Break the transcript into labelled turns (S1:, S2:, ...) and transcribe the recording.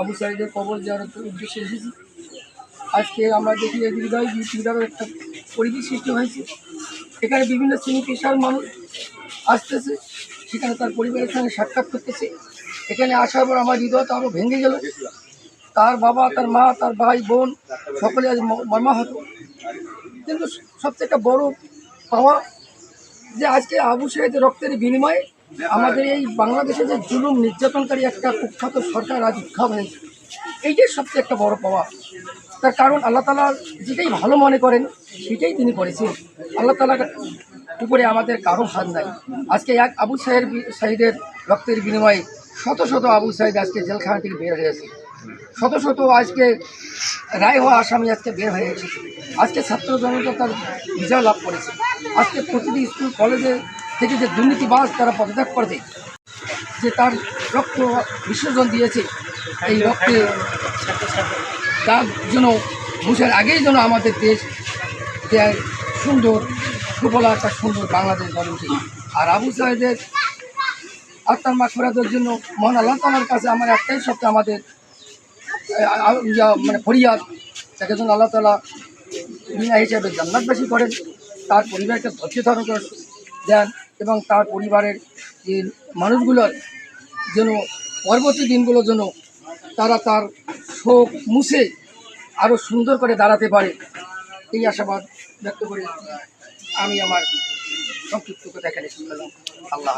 S1: আবু সাইদের কবর যাওয়ার উদ্দেশ্যে এসেছি। আজকে আমরা দেখি এই হৃদয় হৃদয়ের একটা পরিবেশ সৃষ্টি হয়েছে। এখানে বিভিন্ন শ্রেণি পেশার মানুষ আসতেছে, সেখানে তার পরিবারের সঙ্গে সাক্ষাৎ করতেছে। এখানে আসার পর আমার হৃদয় তো আরও ভেঙে গেল। তার বাবা, তার মা, তার ভাই, বোন সকলে আজ মর্মাহত। কিন্তু সবচেয়ে একটা বড় পাওয়া যে আজকে আবু সাহেদের রক্তের বিনিময়ে আমাদের এই বাংলাদেশে যে জুলুম নির্যাতনকারী একটা কুখ্যাত সরকার আজ উদ্ভাব হয়েছে, এইটাই সবচেয়ে একটা বড় পাওয়া। তার কারণ আল্লাহ তালা যেটাই ভালো মনে করেন, সেটাই তিনি করেছেন। আল্লাহ তালার উপরে আমাদের কারও হাত নাই। আজকে এক আবু সাহের সাহিদের রক্তের বিনিময়ে শত শত আবু সাহিদ আজকে জেলখানা থেকে বের হয়েছে শত শত আজকে রায় হওয়া আসামি আজকে বের হয়ে এসেছে। আজকে ছাত্র জনতা তার বিজয় লাভ করেছে। আজকে প্রতিটি স্কুল, কলেজে থেকে যে দুর্নীতিবাজ তারা পদত্যাগ করেছে যে তার রক্ত বিসর্জন দিয়েছে, এই রক্তে তার জন্য ঘুষের আগেই যেন আমাদের দেশ সুন্দর সুফলা, একটা সুন্দর বাংলাদেশ গড়ে উঠে। আর আবু সাহেদের আত্মার মাখরাদের জন্য মহান আল্লাহ তালার কাছে আমার একটাই সত্য, আমাদের মানে ফরিয়াদ তাকে যেন আল্লাহ তালা বিনা হিসাবে জান্নাতবাসী করেন, তার পরিবারকে ধৈর্য ধারণ করে দেন। এবং তার পরিবারের যে মানুষগুলোর যেন পরবর্তী দিনগুলোর জন্য তারা তার শোক মুছে আরও সুন্দর করে দাঁড়াতে পারে, এই আশাবাদ ব্যক্ত করে আমি আমার সংক্ষিপ্ত কথা এখানে শুনলাম আল্লাহ